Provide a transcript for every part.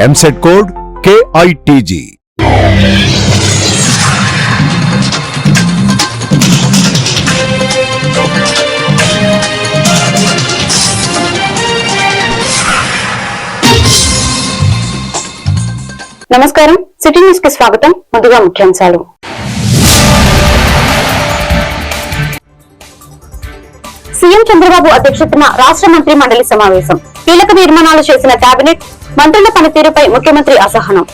EAMCET code KITG నమస్కారం. City న్యూస్కి స్వాగతం. ముందుగా ముఖ్యాంశాలు. సీఎం చంద్రబాబు అధ్యక్షతన రాష్ట్ర మంత్రి మండలి సమావేశం. కీలక నిర్మాణాలు చేసిన కేబినెట్ మంత్రుల పనితీరుపై ముఖ్యమంత్రి అసహనం.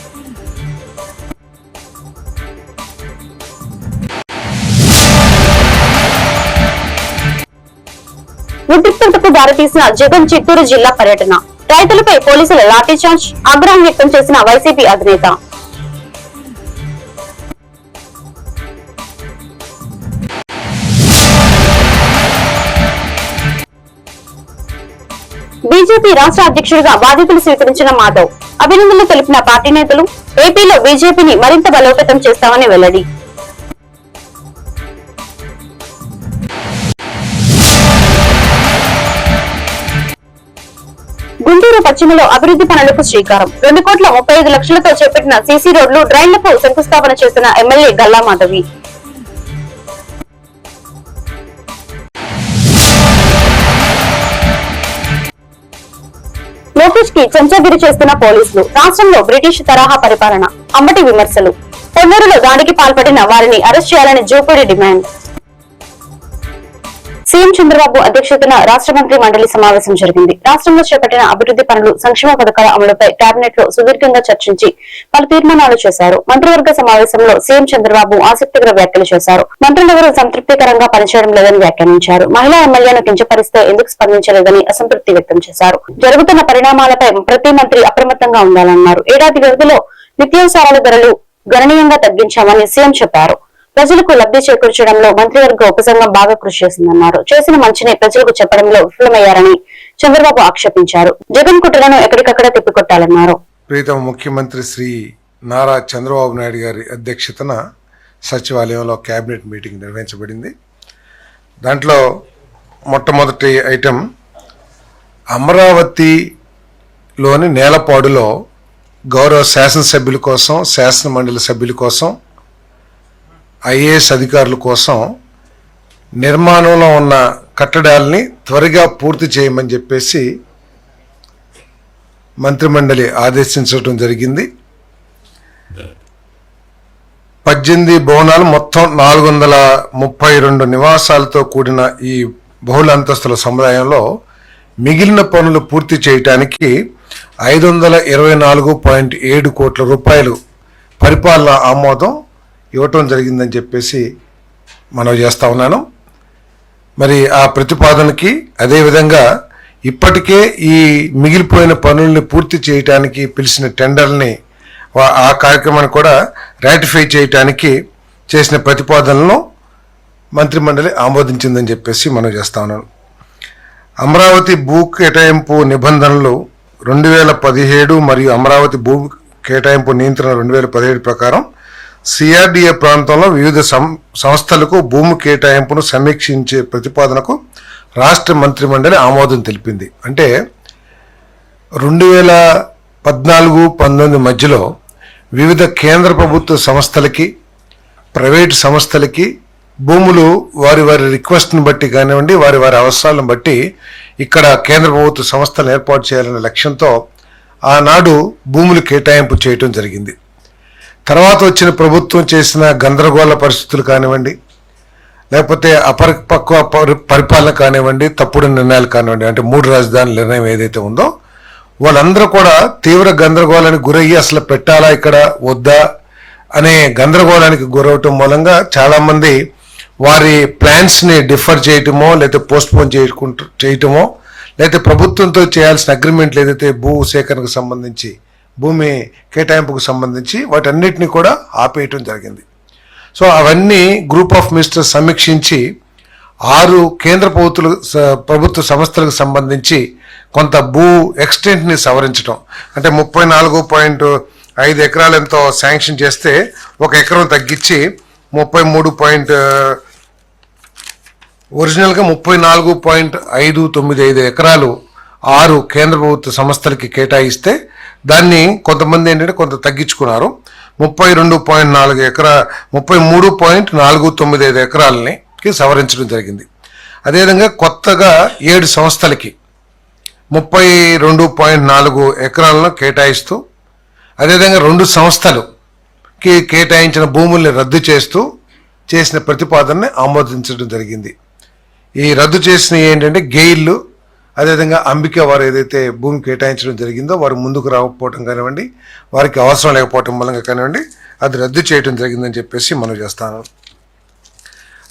ఉద్రిక్తతకు దారితీసిన జగన్ చిత్తూరు జిల్లా పర్యటన. రైతులపై పోలీసుల లాఠీచార్జ్ ఆగ్రహం వ్యక్తం చేసిన వైసీపీ అధినేత. బీజేపీ రాష్ట్ర అధ్యక్షుడిగా బాధ్యతలు స్వీకరించిన మాధవ్ అభినందనలు తెలిపిన పార్టీ నేతలు ఏపీలో బీజేపీని మరింత బలోపేతం చేస్తామని వెల్లడి. గుంటూరు పశ్చిమలో అభివృద్ధి పనులకు శ్రీకారం. రెండు కోట్ల ముప్పై ఐదు లక్షలతో చేపట్టిన సీసీ రోడ్లు డ్రైన్లకు శంకుస్థాపన చేసిన ఎమ్మెల్యే గల్లా మాధవి. బ్రిటిష్కి చెంచగిరి చేస్తున్న పోలీసులు రాష్ట్రంలో బ్రిటిష్ తరహా పరిపాలన అమ్మటి విమర్శలు. పొన్నూరులో దాడికి పాల్పడిన వారిని అరెస్ట్ చేయాలని జూపూడి డిమాండ్. సీఎం చంద్రబాబు అధ్యక్షతన రాష్ట్ర మంత్రి మండలి సమావేశం జరిగింది. రాష్ట్రంలో చేపట్టిన అభివృద్ధి పనులు సంక్షేమ పథకాల అమలుపై కేబినెట్లో సుదీర్ఘంగా చర్చించి పలు తీర్మానాలు చేశారు. మంత్రివర్గ సమావేశంలో సీఎం చంద్రబాబు ఆసక్తికర వ్యాఖ్యలు చేశారు. మంత్రులెవరూ సంతృప్తికరంగా పనిచేయడం లేదని వ్యాఖ్యానించారు. మహిళా ఎమ్మెల్యేను కించపరిస్తే ఎందుకు స్పందించలేదని అసంతృప్తి వ్యక్తం చేశారు. జరుగుతున్న పరిణామాలపై ప్రతి మంత్రి అప్రమత్తంగా ఉండాలన్నారు. ఏడాది వ్యవధిలో నిత్యావసరాల ధరలు గణనీయంగా తగ్గించామని సీఎం చెప్పారు. ప్రజలకు లబ్ధి చేకూర్చడంలో మంత్రివర్గ ఉపసంఘం బాగా కృషి చేసిందన్నారు చేసిన మంచిని ప్రజలకు చెప్పడంలో విఫలమయ్యారని చంద్రబాబు ఆక్షేపించారు. జగన్ కుట్రలను ఎక్కడికక్కడ తిప్పికొట్టాలన్నారు. ప్రీతమ ముఖ్యమంత్రి శ్రీ నారా చంద్రబాబు నాయుడు గారి అధ్యక్షతన సచివాలయంలో కేబినెట్ మీటింగ్ నిర్వహించబడింది. దాంట్లో మొట్టమొదటి ఐటెం అమరావతిలోని నేలపాడులో గౌరవ శాసనసభ్యుల కోసం శాసన మండలి సభ్యుల కోసం ఐఏఎస్ అధికారుల కోసం నిర్మాణంలో ఉన్న కట్టడాల్ని త్వరగా పూర్తి చేయమని చెప్పేసి మంత్రిమండలి ఆదేశించడం జరిగింది. పద్దెనిమిది భవనాలు మొత్తం నాలుగు వందల ముప్పై రెండు నివాసాలతో కూడిన ఈ బహుళ అంతస్తుల సముదాయంలో మిగిలిన పనులు పూర్తి చేయటానికి ఐదు వందల ఇరవై నాలుగు పాయింట్ ఏడు కోట్ల రూపాయలు పరిపాలన ఆమోదం ఇవ్వటం జరిగిందని చెప్పేసి మనం చేస్తూ ఉన్నాను. మరి ఆ ప్రతిపాదనకి అదేవిధంగా ఇప్పటికే ఈ మిగిలిపోయిన పనుల్ని పూర్తి చేయటానికి పిలిచిన టెండర్ని వా- ఆ కార్యక్రమాన్ని కూడా రాటిఫై చేయటానికి చేసిన ప్రతిపాదనలను మంత్రిమండలి ఆమోదించిందని చెప్పేసి మనం చేస్తా ఉన్నాను. అమరావతి భూ కేటాయింపు నిబంధనలు రెండు వేల పదిహేడు మరియు అమరావతి భూ కేటాయింపు నియంత్రణ రెండు వేల పదిహేడు ప్రకారం సిఆర్డిఏ ప్రాంతంలో వివిధ సం సంస్థలకు భూమి కేటాయింపును సమీక్షించే ప్రతిపాదనకు రాష్ట్ర మంత్రిమండలి ఆమోదం తెలిపింది. అంటే రెండు వేల పద్నాలుగు పంతొమ్మిది మధ్యలో వివిధ కేంద్ర ప్రభుత్వ సంస్థలకి ప్రైవేట్ సంస్థలకి భూములు వారి వారి రిక్వెస్ట్ని బట్టి కానివ్వండి వారి వారి అవసరాలను బట్టి ఇక్కడ కేంద్ర ప్రభుత్వ సంస్థలను ఏర్పాటు చేయాలనే లక్ష్యంతో ఆనాడు భూములు కేటాయింపు చేయటం జరిగింది. తర్వాత వచ్చిన ప్రభుత్వం చేసిన గందరగోళ పరిస్థితులు కానివ్వండి లేకపోతే అపరిపక్వ పరి- పరిపాలన కానివ్వండి తప్పుడు నిర్ణయాలు కానివ్వండి అంటే మూడు రాజధానుల నిర్ణయం ఏదైతే ఉందో వాళ్ళందరూ కూడా తీవ్ర గందరగోళానికి గురయ్యి అసలు పెట్టాలా ఇక్కడ వద్దా అనే గందరగోళానికి గురవటం మూలంగా చాలామంది వారి ప్లాన్స్ని డిఫర్ చేయటమో లేకపోతే పోస్ట్పోన్ చేయకుంటూ చేయటమో లేకపోతే ప్రభుత్వంతో చేయాల్సిన అగ్రిమెంట్లు ఏదైతే భూ సేకరణకు సంబంధించి భూమి కేటాయింపుకు సంబంధించి వాటన్నిటిని కూడా ఆపేయటం జరిగింది. సో అవన్నీ గ్రూప్ ఆఫ్ మినిస్టర్స్ సమీక్షించి ఆరు కేంద్ర ప్రభుత్వ ప్రభుత్వ సంస్థలకు సంబంధించి కొంత భూ ఎక్స్టెంట్ని సవరించడం అంటే ముప్పై నాలుగు పాయింట్ ఐదు ఎకరాలు ఎంతో శాంక్షన్ చేస్తే ఒక ఎకరం తగ్గించి ముప్పై మూడు పాయింట్ ఒరిజినల్గా ముప్పై నాలుగు పాయింట్ ఐదు తొమ్మిది ఐదు ఎకరాలు ఆరు కేంద్ర ప్రభుత్వ సంస్థలకి కేటాయిస్తే దాన్ని కొంతమంది ఏంటంటే కొంత తగ్గించుకున్నారు. ముప్పై రెండు పాయింట్ నాలుగు ఎకరా ముప్పై మూడు పాయింట్ నాలుగు తొమ్మిది ఐదు ఎకరాలని సవరించడం జరిగింది. అదేవిధంగా కొత్తగా ఏడు సంస్థలకి ముప్పై రెండు పాయింట్ నాలుగు ఎకరాలను కేటాయిస్తూ అదేవిధంగా రెండు సంస్థలుకి కేటాయించిన భూముల్ని రద్దు చేస్తూ చేసిన ప్రతిపాదనని ఆమోదించడం జరిగింది. ఈ రద్దు చేసిన ఏంటంటే గెయిళ్ళు అదేవిధంగా అంబిక వారు ఏదైతే భూమి కేటాయించడం జరిగిందో వారు ముందుకు రాకపోవటం కానివ్వండి వారికి అవసరం లేకపోవటం మూలంగా కానివ్వండి అది రద్దు చేయడం జరిగిందని చెప్పేసి మనం చేస్తాను.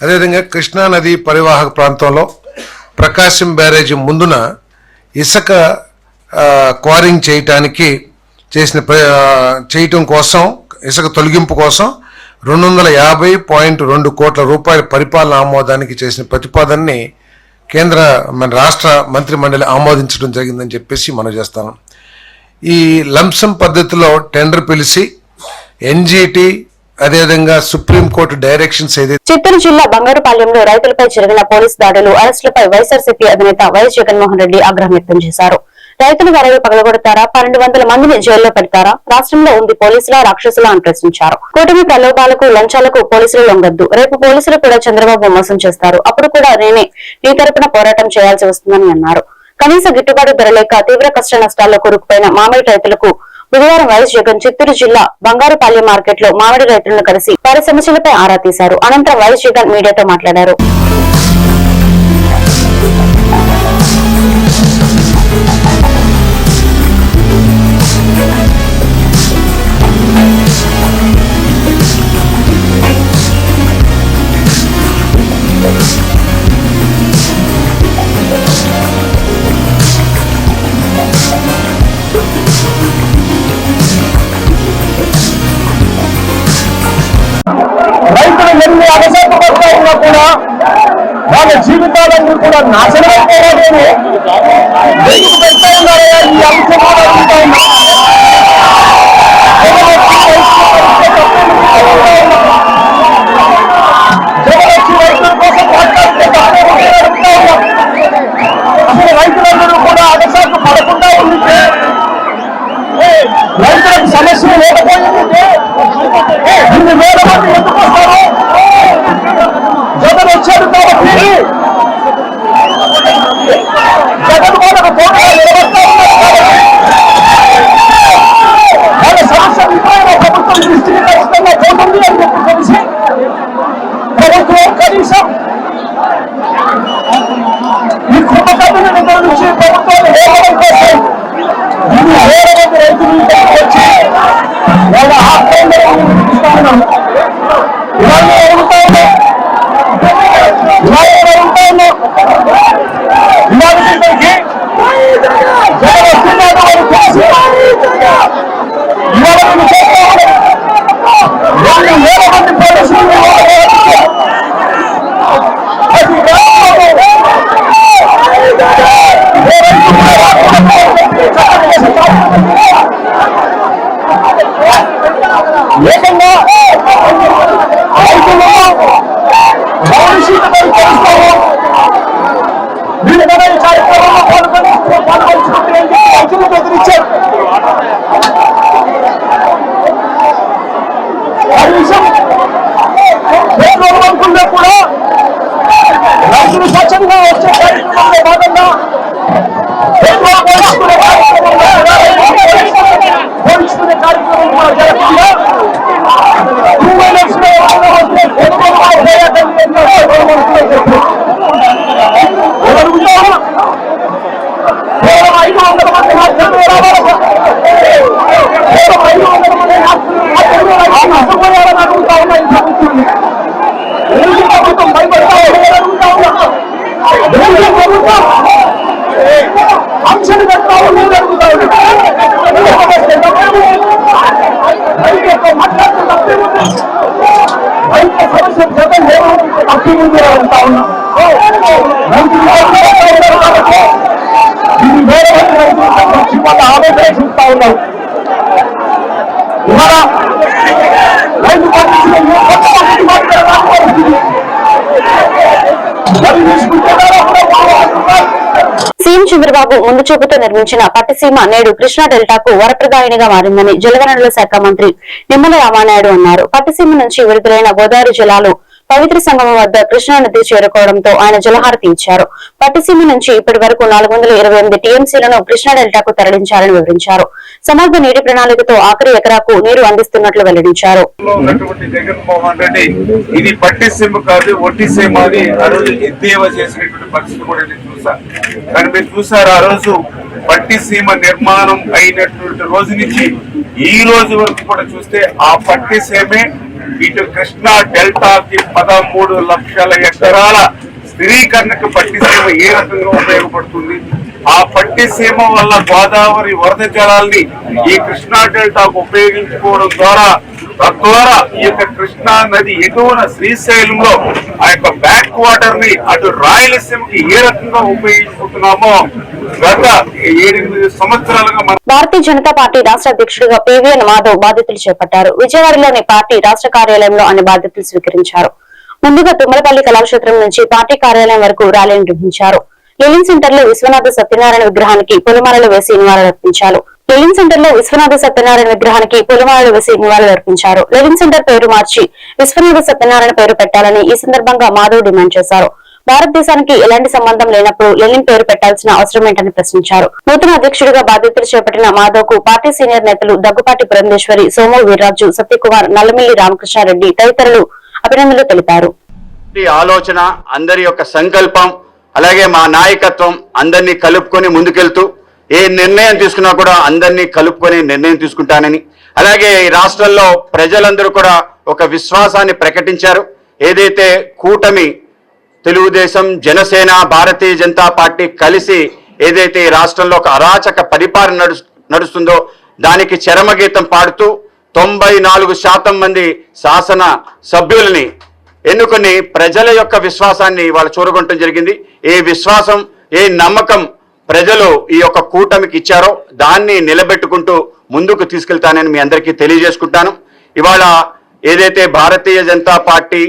అదేవిధంగా కృష్ణా నది పరివాహక ప్రాంతంలో ప్రకాశం బ్యారేజీ ముందున ఇసుక క్వారింగ్ చేయటానికి చేసిన ప్ర- చేయటం కోసం ఇసుక తొలగింపు కోసం రెండు వందల యాభై పాయింట్ రెండు కోట్ల రూపాయల పరిపాలన ఆమోదానికి చేసిన ప్రతిపాదనని కేంద్ర మన రాష్ట్ర మంత్రి మండలి ఆమోదించడం జరిగిందని చెప్పేసి మనం చేస్తాను. ఈ లంసం పద్ధతిలో టెండర్ పిలిచి ఎన్జిటి అదేవిధంగా సుప్రీంకోర్టు డైరెక్షన్స్ ఏదైతే చిత్తూరు జిల్లా బంగారుపాలెంలో రైతులపై జరిగిన పోలీస్ దాడులు అరెస్టులపై వైఎస్ఆర్సీపీ అధినేత వైఎస్ జగన్మోహన్ రెడ్డి ఆగ్రహం వ్యక్తం చేశారు. రైతులు వరలు పగలగొడతారా? పన్నెండు వందల మందిని జైల్లో పెడతారా? రాష్ట్రంలో ఉంది పోలీసుల రాక్షసులా అని ప్రశ్నించారు. కూటమి ప్రలోభాలకు లంచాలకు పోలీసులు లొంగద్దు. రేపు పోలీసులు కూడా చంద్రబాబు మోసం చేస్తారు. అప్పుడు కూడా నేనే నీ తరపున పోరాటం చేయాల్సి వస్తుందని అన్నారు. కనీస గిట్టుబాటు ధర లేక తీవ్ర కష్ట నష్టాల్లో కూరుకుపోయిన మామిడి రైతులకు బుధవారం వైఎస్ జగన్ చిత్తూరు జిల్లా బంగారుపాలెం మార్కెట్లో మామిడి రైతులను కలిసి వారి సమస్యలపై ఆరా తీశారు. అనంతరం వైఎస్ జగన్ మీడియాతో మాట్లాడారు. వాళ్ళ జీవితాలన్నీ కూడా నాశనం అయిపోవాలని ఎందుకు పెడతా ఉన్నారయ్యా ఈ అంశం రైతులందరూ కూడా పడకుండా ఉంటే రైతులకు సమస్యలు లేకపోయింది. సీఎం చంద్రబాబు ముందు చూపుతో నిర్మించిన పట్టిసీమ నేడు కృష్ణా డెల్టాకు వరప్రదాయనిగా మారిందని జలవనరుల శాఖ మంత్రి నిమ్మల రామానాయుడు అన్నారు. పట్టిసీమ నుంచి విడుదలైన గోదావరి జలాలు పవిత్ర సంగమం వద్ద కృష్ణా నది చేరుకోవడంతో ఆయన జలహారతి ఇచ్చారు. పట్టిసీమ నుంచి ఇప్పటి వరకు నాలుగు వందల ఇరవై ఎనిమిది టీఎంసీలను కృష్ణా డెల్టాకు తరలించాలని వివరించారు. సమగ్ర నీటి ప్రణాళికతో ఆఖరి ఎకరాకు నీరు అందిస్తున్నట్లు వెల్లడించారు. ఇది పట్టిసీమ కాదు ఒట్టిసీమ అని చేసినటువంటి పరిస్థితి కూడా నేను కానీ మీరు చూసారు ఆ రోజు పట్టిసీమ నిర్మాణం అయినటువంటి రోజు నుంచి ఈ రోజు వరకు కూడా చూస్తే ఆ పట్టిసీమే ఇటు కృష్ణా డెల్టాకి పదమూడు లక్షల ఎకరాల స్థిరీకరణకు పట్టిసీమ ఏ రకంగా ఉపయోగపడుతుంది? ఆ పట్టిసీమ వల్ల గోదావరి వరద జలాల్ని ఈ కృష్ణా డెల్టాకు ఉపయోగించుకోవడం ద్వారా తద్వారా ఈ యొక్క కృష్ణా నది ఎగువన శ్రీశైలంలో ఆ యొక్క బ్యాక్ వాటర్ని అటు రాయలసీమకి ఏ రకంగా ఉపయోగించుకుంటున్నామో గత ఏడెనిమిది సంవత్సరాలుగా భారతీయ జనతా పార్టీ రాష్ట్ర అధ్యక్షుడిగా పివిఎన్ మాధవ్ బాధ్యతలు చేపట్టారు. విజయవాడలోని పార్టీ రాష్ట్ర కార్యాలయంలో ఆయన బాధ్యతలు స్వీకరించారు. ముందుగా తుమ్మలపల్లి కళాక్షేత్రం నుంచి పార్టీ కార్యాలయం వరకు ర్యాలీ నిర్వహించారు. లిలింగ్ సెంటర్లో విశ్వనాథ సత్యనారాయణ విగ్రహానికి పొలమాలలు వేసి నివాళులర్పించారు లిలింగ్ సెంటర్లో విశ్వనాథ సత్యనారాయణ విగ్రహానికి పొలమాలలు వేసి నివాళులర్పించారు లిలింగ్ సెంటర్ పేరు మార్చి విశ్వనాథ సత్యనారాయణ పేరు పెట్టాలని ఈ సందర్భంగా మాధవ్ డిమాండ్ చేశారు. భారతదేశానికి ఎలాంటి సంబంధం లేనప్పుడు లెనిన్ పేరు పెట్టాల్సిన అవసరం ఏంటని ప్రశ్నించారు. నూతన అధ్యక్షుడిగా బాధ్యతలు చేపట్టిన మాధవ్కు పార్టీ సీనియర్ నేతలు దగ్గుపాటి పురంధేశ్వరి సోము వీర్రాజు సత్యకుమార్ నల్లమిల్లి రామకృష్ణారెడ్డి తదితరులు అభినందనలు తెలిపారు. ఆలోచన అందరి యొక్క సంకల్పం అలాగే మా నాయకత్వం అందరినీ కలుపుకొని ముందుకెళ్తూ ఏ నిర్ణయం తీసుకున్నా కూడా అందరినీ కలుపుకొని నిర్ణయం తీసుకుంటానని. అలాగే ఈ రాష్ట్రంలో ప్రజలందరూ కూడా ఒక విశ్వాసాన్ని ప్రకటించారు. ఏదైతే కూటమి తెలుగుదేశం జనసేన భారతీయ జనతా పార్టీ కలిసి ఏదైతే ఈ రాష్ట్రంలో ఒక అరాచక పరిపాలన నడు నడుస్తుందో దానికి చరమగీతం పాడుతూ తొంభై నాలుగు శాతం మంది శాసన సభ్యుల్ని ఎన్నుకొని ప్రజల యొక్క విశ్వాసాన్ని వాళ్ళు చూరగొనటం జరిగింది. ఏ విశ్వాసం ఏ నమ్మకం ప్రజలు ఈ యొక్క కూటమికి ఇచ్చారో దాన్ని నిలబెట్టుకుంటూ ముందుకు తీసుకెళ్తానని మీ అందరికీ తెలియజేసుకుంటాను. ఇవాళ ఏదైతే భారతీయ జనతా పార్టీ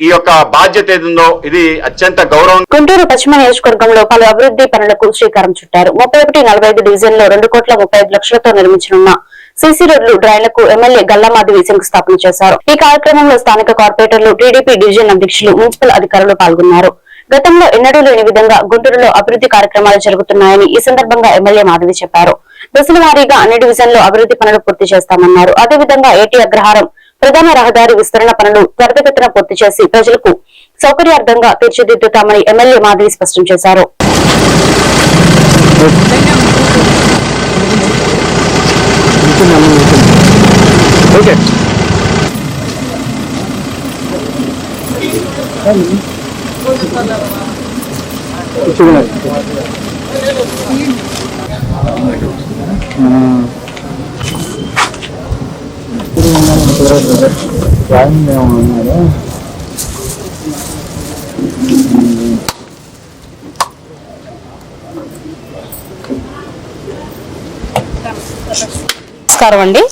ఈ యొక్క బాధ్యత ఏదుందో ఇది అత్యంత గౌరవం. గుంటూరు పశ్చిమ నియోజకవర్గంలో పలు అభివృద్ధి పనులకు శ్రీకారం చుట్టారు. ముప్పై ఒకటి నలభై ఐదు డివిజన్లో రెండు కోట్ల ముప్పై ఐదు లక్షలతో నిర్మించనున్న సీసీ రోడ్లు డ్రైన్లకు ఎమ్మెల్యే గల్లామాధవి శంకుస్థాపన చేశారు. ఈ కార్యక్రమంలో స్థానిక కార్పొరేటర్లు టీడీపీ డివిజన్ అధ్యక్షులు మున్సిపల్ అధికారులు పాల్గొన్నారు. గతంలో ఎన్నడూ లేని విధంగా గుంటూరులో అభివృద్ధి కార్యక్రమాలు జరుగుతున్నాయని ఈ సందర్భంగా ఎమ్మెల్యే మాధవి చెప్పారు. దశల వారీగా అన్ని డివిజన్లో అభివృద్ధి పనులు పూర్తి చేస్తామన్నారు. అదేవిధంగా ఏటీ అగ్రహారం ప్రధాన రహదారి విస్తరణ పనులు త్వరితగతిన పూర్తి చేసి ప్రజలకు సౌకర్యార్థంగా తీర్చిదిద్దుతామని ఎమ్మెల్యే మాధవి స్పష్టం చేశారు. 좀 남는 거 오케이. 이쪽으로 음. 그러면 돌아서 와인 명은 말이야. 음. నమస్కారం అండి.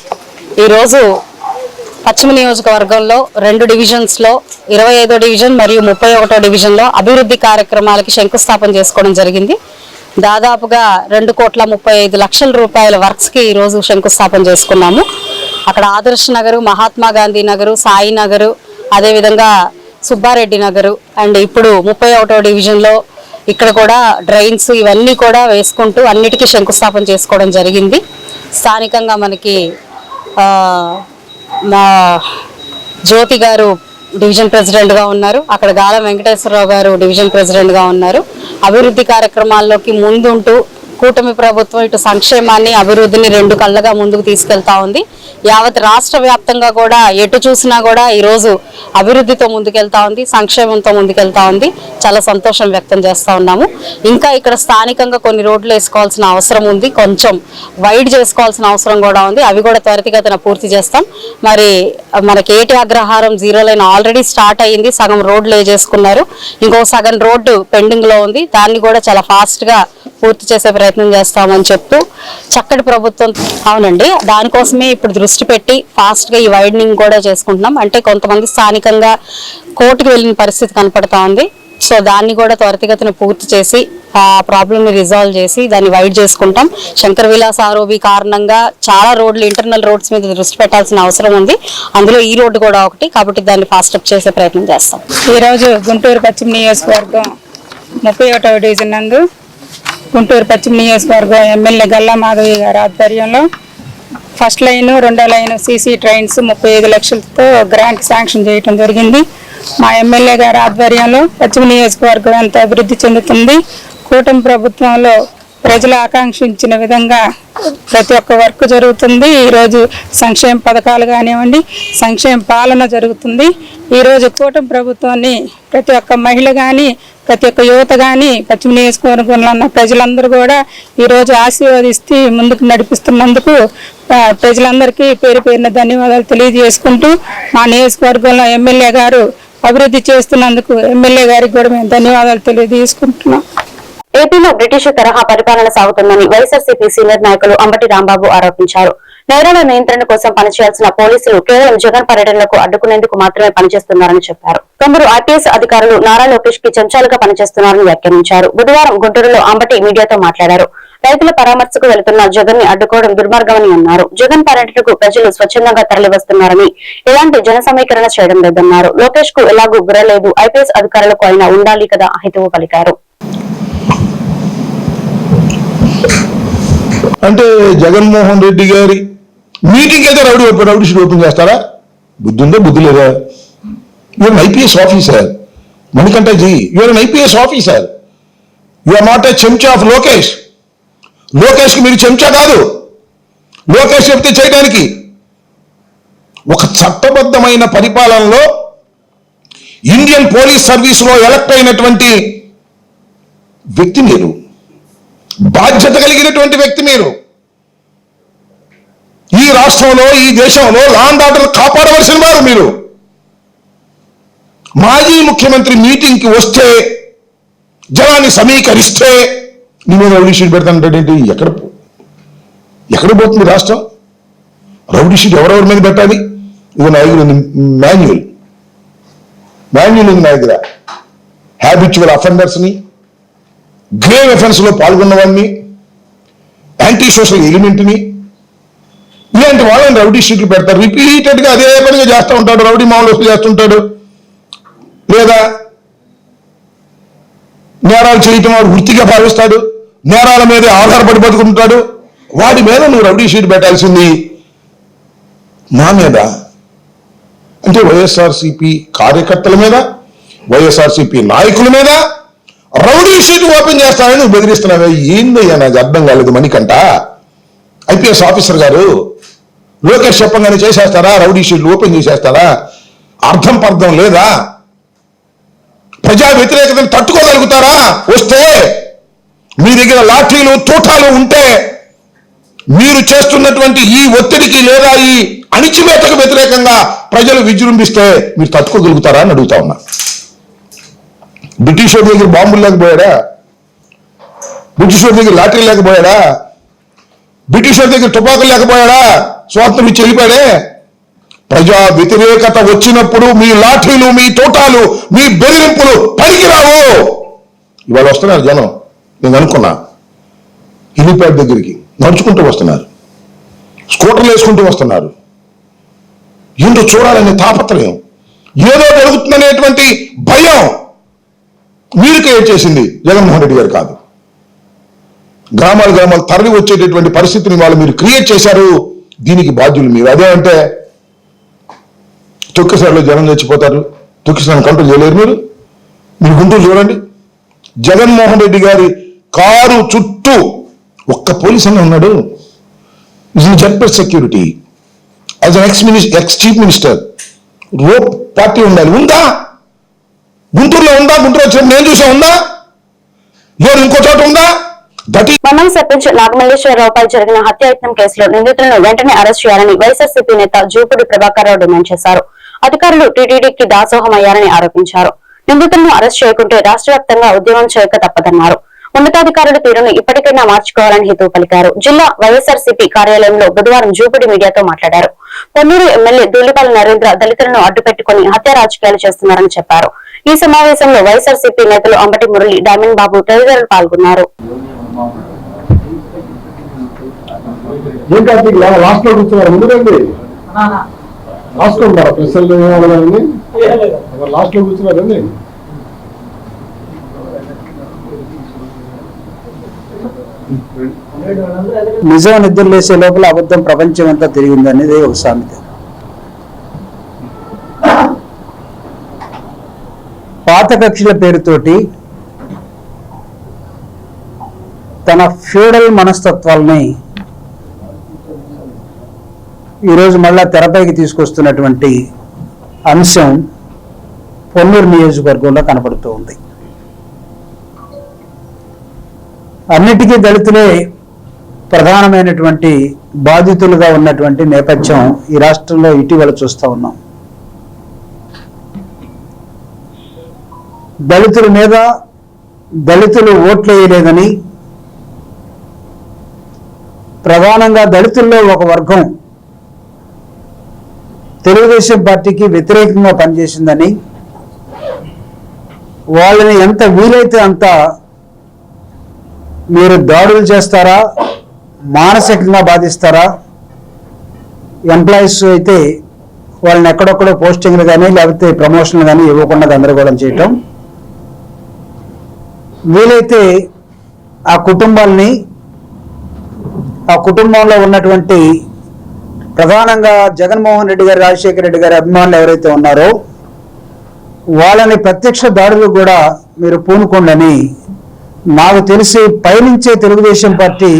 ఈరోజు పశ్చిమ నియోజకవర్గంలో రెండు డివిజన్స్లో ఇరవై ఐదో డివిజన్ మరియు ముప్పై ఒకటో డివిజన్లో అభివృద్ధి కార్యక్రమాలకి శంకుస్థాపన చేసుకోవడం జరిగింది. దాదాపుగా రెండు కోట్ల ముప్పై ఐదు లక్షల రూపాయల వర్క్స్కి ఈరోజు శంకుస్థాపన చేసుకున్నాము. అక్కడ ఆదర్శ్ నగరు మహాత్మా గాంధీ నగరు సాయి నగరు అదేవిధంగా సుబ్బారెడ్డి నగరు అండ్ ఇప్పుడు ముప్పై ఒకటో డివిజన్లో ఇక్కడ కూడా డ్రైన్స్ ఇవన్నీ కూడా వేసుకుంటూ అన్నిటికీ శంకుస్థాపన చేసుకోవడం జరిగింది. స్థానికంగా మనకి మా జ్యోతి గారు డివిజన్ ప్రెసిడెంట్గా ఉన్నారు. అక్కడ గాల వెంకటేశ్వరరావు గారు డివిజన్ ప్రెసిడెంట్గా ఉన్నారు. అభివృద్ధి కార్యక్రమాల్లోకి ముందుంటూ కూటమి ప్రభుత్వం ఇటు సంక్షేమాన్ని అభివృద్ధిని రెండు కళ్ళగా ముందుకు తీసుకెళ్తా ఉంది. యావత్ రాష్ట్ర వ్యాప్తంగా కూడా ఎటు చూసినా కూడా ఈరోజు అభివృద్ధితో ముందుకెళ్తా ఉంది సంక్షేమంతో ముందుకెళ్తా ఉంది. చాలా సంతోషం వ్యక్తం చేస్తూ ఉన్నాము. ఇంకా ఇక్కడ స్థానికంగా కొన్ని రోడ్లు వేసుకోవాల్సిన అవసరం ఉంది. కొంచెం వైడ్ చేసుకోవాల్సిన అవసరం కూడా ఉంది. అవి కూడా త్వరితగతిన పూర్తి చేస్తాం. మరి మనకి AT Agraharam zero line already start అయ్యింది సగం రోడ్లు వేసేసుకున్నారు. ఇంకో సగం రోడ్డు పెండింగ్లో ఉంది. దాన్ని కూడా చాలా ఫాస్ట్గా పూర్తి చేసే ప్రయత్నం చేస్తామని చెప్తూ చక్కటి ప్రభుత్వం అవునండి. దానికోసమే ఇప్పుడు దృష్టి పెట్టి ఫాస్ట్గా ఈ వైడనింగ్ కూడా చేసుకుంటున్నాం. అంటే కొంతమంది స్థానికంగా కోర్టుకు వెళ్ళిన పరిస్థితి కనపడతా ఉంది. సో దాన్ని కూడా త్వరితగతిన పూర్తి చేసి ఆ ప్రాబ్లమ్ని రిజాల్వ్ చేసి దాన్ని వైడ్ చేసుకుంటాం. శంకర్ విలాస్ ఆరోపి కారణంగా చాలా రోడ్లు ఇంటర్నల్ రోడ్స్ మీద దృష్టి పెట్టాల్సిన అవసరం ఉంది. అందులో ఈ రోడ్డు కూడా ఒకటి. కాబట్టి దాన్ని ఫాస్ట్ అప్ చేసే ప్రయత్నం చేస్తాం. ఈరోజు గుంటూరు పశ్చిమ నియోజకవర్గం ముప్పై ఒకటవ డివిజన్ నందు గుంటూరు పశ్చిమ నియోజకవర్గం ఎమ్మెల్యే గల్లా మాధవి గారి ఆధ్వర్యంలో ఫస్ట్ లైన్ రెండో లైన్ సీసీ ట్రైన్స్ ముప్పై ఐదు లక్షలతో గ్రాంట్ శాంక్షన్ చేయడం జరిగింది. మా ఎమ్మెల్యే గారి ఆధ్వర్యంలో పశ్చిమ నియోజకవర్గం అంతా అభివృద్ధి చెందుతుంది. కూటమి ప్రభుత్వంలో ప్రజలు ఆకాంక్షించిన విధంగా ప్రతి ఒక్క వర్క్ జరుగుతుంది. ఈరోజు సంక్షేమ పథకాలు కానివ్వండి సంక్షేమ పాలన జరుగుతుంది. ఈరోజు కూటమి ప్రభుత్వాన్ని ప్రతి ఒక్క మహిళ కానీ ప్రతి ఒక్క యువత కానీ పశ్చిమ నియోజకవర్గంలో ఉన్న ప్రజలందరూ కూడా ఈరోజు ఆశీర్వదిస్తూ ముందుకు నడిపిస్తున్నందుకు ప్రజలందరికీ పేరు పేరున ధన్యవాదాలు తెలియజేసుకుంటూ మా నియోజకవర్గంలో ఎమ్మెల్యే గారు అభివృద్ధి చేస్తున్నందుకు ఎమ్మెల్యే గారికి కూడా మేము ధన్యవాదాలు తెలియజేసుకుంటున్నాం. ఏపీలో బ్రిటిష్ తరహా పరిపాలన సాగుతుందని వైఎస్ఆర్సీపీ సీనియర్ నాయకులు అంబటి రాంబాబు ఆరోపించారు. నేరాల నియంత్రణ కోసం పనిచేయాల్సిన పోలీసులు కేవలం జగన్ పర్యటనలకు అడ్డుకునేందుకు మాత్రమే పనిచేస్తున్నారని చెప్పారు. కొందరు ఐపీఎస్ అధికారులు నారా లోకేష్కి చెంచాలుగా పనిచేస్తున్నారని వ్యాఖ్యానించారు. బుధవారం గుంటూరులో అంబటి మీడియాతో మాట్లాడారు. రైతుల పరామర్శకు వెళుతున్న జగన్ని అడ్డుకోవడం దుర్మార్గమని అన్నారు. జగన్ పర్యటనకు ప్రజలు స్వచ్ఛందంగా తరలివస్తున్నారని ఎలాంటి జన సమీకరణ చేయడం లేదన్నారు. లోకేష్కు ఎలాగూ గురలేదు ఐపీఎస్ అధికారులకు అయినా ఉండాలి కదా హితవు పలికారు. అంటే జగన్మోహన్ రెడ్డి గారి మీటింగ్ అయితే rowdy open rowdy sheet open చేస్తారా? బుద్ధి ఉందా? బుద్ధి లేదా? Your IPS officer Manikantha ji you're an IPS officer you're not a చెంచా ఆఫ్ లోకేష్. లోకేష్కి మీరు చెంచా కాదు. లోకేష్ చెప్తే చేయడానికి. ఒక చట్టబద్ధమైన పరిపాలనలో ఇండియన్ పోలీస్ సర్వీస్లో ఎలక్ట్ అయినటువంటి వ్యక్తి మీరు బాధ్యత కలిగినటువంటి వ్యక్తి మీరు. ఈ రాష్ట్రంలో ఈ దేశంలో లాండ్ ఆర్డర్ కాపాడవలసిన వారు మీరు. మాజీ ముఖ్యమంత్రి మీటింగ్కి వస్తే జనాన్ని సమీకరిస్తే నీ మీద రౌడీ షీట్ పెడతానంటే ఎక్కడ ఎక్కడ పోతుంది రాష్ట్రం? రౌడీ షీట్ ఎవరెవరి మీద పెట్టాలి? ఇది నా దగ్గర ఉంది మాన్యువల్. మాన్యువల్ ఉంది నా దగ్గర. హ్యాబిచువల్ అఫెండర్స్ని గ్రేవ్ ఎఫెన్స్లో పాల్గొన్న వాడిని యాంటీ సోషల్ ఎలిమెంట్ని ఇలాంటి వాళ్ళని రౌడీ షీట్లు పెడతారు. రిపీటెడ్గా అదే పనిగా చేస్తూ ఉంటాడు. రౌడీ మామూలు వస్తూ చేస్తుంటాడు. లేదా నేరాలు చేయటం వాడు వృత్తిగా భావిస్తాడు. నేరాల మీద ఆధారపడి బతుకుంటాడు. వాడి మీద నువ్వు రౌడీ షీట్ పెట్టాల్సింది నా మీద. అంటే వైఎస్ఆర్సీపీ కార్యకర్తల మీద వైఎస్ఆర్సీపీ నాయకుల మీద రౌడీ షీట్ ఓపెన్ చేస్తానని నువ్వు బెదిరిస్తున్నావే? ఏందయ్యా నాకు అర్థం కాలేదు మణికంట ఐపీఎస్ ఆఫీసర్ గారు లోకేష్ చెప్పంగానే చేసేస్తారా? రౌడీ షీట్లు ఓపెన్ చేసేస్తారా? అర్థం పర్థం లేదా? ప్రజా వ్యతిరేకతను తట్టుకోగలుగుతారా? వస్తే మీ దగ్గర లాఠీలు తూటాలు ఉంటే మీరు చేస్తున్నటువంటి ఈ ఒత్తిడికి లేదా ఈ అణిచివేతకు వ్యతిరేకంగా ప్రజలు విజృంభిస్తే మీరు తట్టుకోగలుగుతారా అని అడుగుతా ఉన్నా. బ్రిటిష్ వాడి దగ్గర బాంబులు లేకపోయాడా? బ్రిటిష్ వాడి దగ్గర లాటరీ లేకపోయాడా? బ్రిటిష్ వాడి దగ్గర తుపాకులు లేకపోయాడా? స్వాతంత్రం ఇచ్చి వెళ్ళిపోయాడే? ప్రజా వ్యతిరేకత వచ్చినప్పుడు మీ లాఠీలు మీ తోటాలు మీ బెదిరింపులు పనికిరావు ఇవాళ వస్తున్నారు జనం. నేను అనుకున్నా. హెలిప్యాడ్ దగ్గరికి నడుచుకుంటూ వస్తున్నారు. స్కూటర్లు వేసుకుంటూ వస్తున్నారు. ఏంటో చూడాలనే తాపత్రయం. ఏదో జరుగుతుందనేటువంటి భయం. మీరు క్రియేట్ చేసింది జగన్మోహన్ రెడ్డి గారు కాదు. గ్రామాలు గ్రామాలు తరలి వచ్చేటటువంటి పరిస్థితిని వాళ్ళు మీరు క్రియేట్ చేశారు. దీనికి బాధ్యులు మీరు. అదే అంటే తొక్కిసారిలో జనం చచ్చిపోతారు. తొక్కిసారి కంట్రోల్ చేయలేరు మీరు. మీరు గుంటూరు చూడండి. జగన్మోహన్ రెడ్డి గారి కారు చుట్టూ ఒక్క పోలీస్ అన్న ఉన్నాడు. Is in security as ex minister ex chief minister rope party ఉండాలి. ఉందా? గుంటూరులో ఉందా? గుంటూరు వచ్చినప్పుడు నేను చూసా ఉందా? లేదు ఇంకో చోట ఉందా? మమ్మల్ని సర్పంచ్ నాగమల్లేశ్వరరావుపై జరిగిన హత్యాయత్నం కేసులో నిందితులను వెంటనే అరెస్ట్ చేయాలని వైఎస్ఆర్సీపీ నేత జూపుడి ప్రభాకర్ రావు డిమాండ్ చేశారు. అధికారులు టీటీడీకి దాసోహమయ్యారని ఆరోపించారు. నిందితులను అరెస్ట్ చేయకుంటే రాష్ట్ర వ్యాప్తంగా ఉద్యమం చేయక తప్పదన్నారు. ఉన్నతాధికారుల తీరును ఇప్పటికైనా మార్చుకోవాలని హితవు పలికారు. జిల్లా వైఎస్ఆర్సీపీ కార్యాలయంలో బుధవారం జూపుడి మీడియాతో మాట్లాడారు. పొన్నూరు ఎమ్మెల్యే దూలిపాల నరేంద్ర దళితులను అడ్డుపెట్టుకుని హత్య రాజకీయాలు చేస్తున్నారని చెప్పారు. ఈ సమావేశంలో వైఎస్ఆర్సీపీ నేతలు అంబటి మురళి డైమండ్ బాబు తదితరులు పాల్గొన్నారు. ఏం కార్తీక్ లాస్ట్లో కూర్చున్నారు లాస్ట్లో లాస్ట్లో కూర్చున్నారండి నిజం లోపల అబద్ధం ప్రపంచం అంతా తిరిగింది అనేది ఒక సామెత. పాత కక్షల పేరుతోటి తన ఫ్యూడల్ మనస్తత్వాల్ని ఈరోజు మళ్ళా తెరపైకి తీసుకొస్తున్నటువంటి అంశం పొన్నూరు నియోజకవర్గంలో కనపడుతూ ఉంది. అన్నిటికీ దళితులే ప్రధానమైనటువంటి బాధితులుగా ఉన్నటువంటి నేపథ్యం ఈ రాష్ట్రంలో ఇటీవల చూస్తూ ఉన్నాం. దళితుల మీద దళితులు ఓట్లు వేయలేదని ప్రధానంగా దళితుల్లో ఒక వర్గం తెలుగుదేశం పార్టీకి వ్యతిరేకంగా పనిచేసిందని వాళ్ళని ఎంత వీలైతే అంత మీరు దాడులు చేస్తారా మానసికంగా బాధిస్తారా ఎంప్లాయీస్ అయితే వాళ్ళని ఎక్కడొక్కడో పోస్టింగ్లు కానీ లేకపోతే ప్రమోషన్లు కానీ ఇవ్వకుండా గందరగోళం చేయటం వీలైతే ఆ కుటుంబాల్ని ఆ కుటుంబంలో ఉన్నటువంటి ప్రధానంగా జగన్మోహన్ రెడ్డి గారు రాజశేఖర రెడ్డి గారి అభిమానులు ఎవరైతే ఉన్నారో వాళ్ళని ప్రత్యక్ష దాడులు కూడా మీరు పూనుకోండి నాకు తెలిసి పయనించే తెలుగుదేశం పార్టీ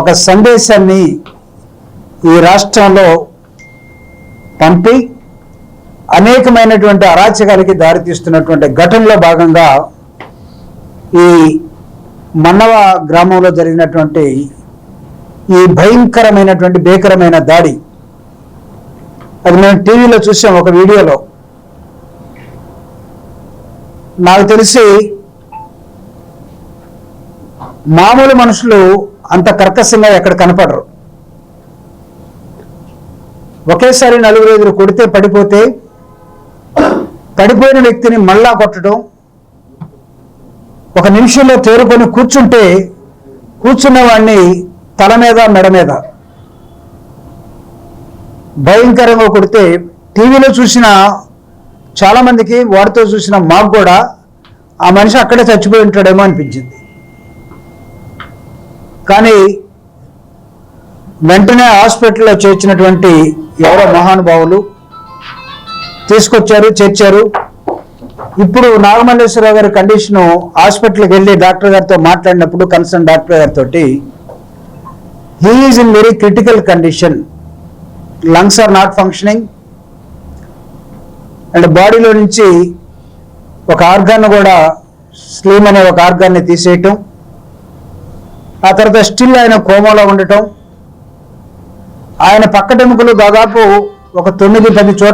ఒక సందేశాన్ని ఈ రాష్ట్రంలో పంపి అనేకమైనటువంటి అరాచకాలకి దారితీస్తున్నటువంటి ఘటనలో భాగంగా ఈ మన్నవ గ్రామంలో జరిగినటువంటి ఈ భయంకరమైనటువంటి భీకరమైన దాడి. అది మేము టీవీలో చూసాం ఒక వీడియోలో. నాకు తెలిసి మామూలు మనుషులు అంత కర్కశంగా ఎక్కడ కనపడరు. ఒకేసారి నలుగురు ఐదుగురు కొడితే పడిపోతే పడిపోయిన వ్యక్తిని మళ్ళా కొట్టడం ఒక నిమిషంలో తేరుకొని కూర్చుంటే కూర్చున్నవాణ్ణి తల మీద మెడ మీద భయంకరంగా కొడితే టీవీలో చూసిన చాలామందికి వాడితో చూసిన మాకు కూడా ఆ మనిషి అక్కడే చచ్చిపోయి ఉంటాడేమో అనిపించింది. కానీ వెంటనే హాస్పిటల్లో చేర్చినటువంటి ఎవరో మహానుభావులు తీసుకొచ్చారు చేర్చారు. ఇప్పుడు నాగమల్లేశ్వరరావు గారి కండిషన్ హాస్పిటల్కి వెళ్ళి డాక్టర్ గారితో మాట్లాడినప్పుడు కన్సర్న్ డాక్టర్ గారితో he is in very critical condition lungs are not functioning and బాడీలో నుంచి ఒక ఆర్గాన్ కూడా స్లీమ్ అనే ఒక ఆర్గాన్ని తీసేయటం. ఆ తర్వాత స్టిల్ ఆయన కోమాలో ఉండటం. ఆయన పక్కటెముకలు దాదాపు ఒక తొమ్మిది పది చోట్ల